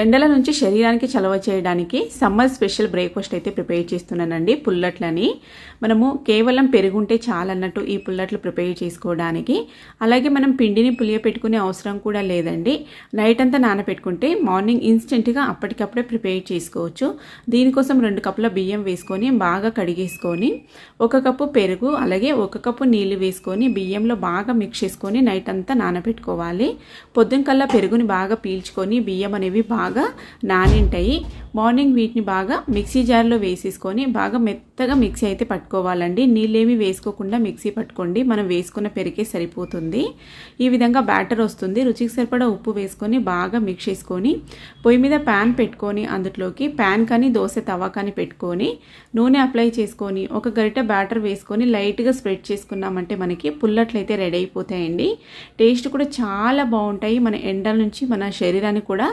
ఎండల నుంచి శరీరానికి చలవ చేయడానికి సమ్మర్ స్పెషల్ బ్రేక్ఫాస్ట్ అయితే ప్రిపేర్ చేస్తున్నానండి పుల్లట్లని. మనము కేవలం పెరుగుంటే చాలన్నట్టు ఈ పుల్లట్లు ప్రిపేర్ చేసుకోవడానికి. అలాగే మనం పిండిని పులియపెట్టుకునే అవసరం కూడా లేదండి. నైట్ అంతా నానబెట్టుకుంటే మార్నింగ్ ఇన్స్టెంట్గా అప్పటికప్పుడే ప్రిపేర్ చేసుకోవచ్చు. దీనికోసం రెండు కప్పుల బియ్యం వేసుకొని బాగా కడిగేసుకొని ఒక కప్పు పెరుగు అలాగే ఒక కప్పు నీళ్ళు వేసుకొని బియ్యంలో బాగా మిక్స్ చేసుకొని నైట్ అంతా నానబెట్టుకోవాలి పొద్దున కల్లా పెరుగుని బాగా పీల్చుకొని బియ్యం అనేవి బాగా బాగా నానింటాయి. మార్నింగ్ వీటిని బాగా మిక్సీ జార్లో వేసేసుకొని బాగా మెత్తగా మిక్సీ అయితే పట్టుకోవాలండి. నీళ్ళేమి వేసుకోకుండా మిక్సీ పట్టుకోండి. మనం వేసుకున్న పెరిగే సరిపోతుంది. ఈ విధంగా బ్యాటర్ వస్తుంది. రుచికి సరిపడా ఉప్పు వేసుకొని బాగా మిక్స్ చేసుకొని పొయ్యి మీద ప్యాన్ పెట్టుకొని అందులోకి ప్యాన్ కానీ దోశ తవా కానీ పెట్టుకొని నూనె అప్లై చేసుకొని ఒక గరిట బ్యాటర్ వేసుకొని లైట్గా స్ప్రెడ్ చేసుకున్నామంటే మనకి పుల్లట్లయితే రెడీ అయిపోతాయండి. టేస్ట్ కూడా చాలా బాగుంటాయి. మన ఎండల నుంచి మన శరీరాన్ని కూడా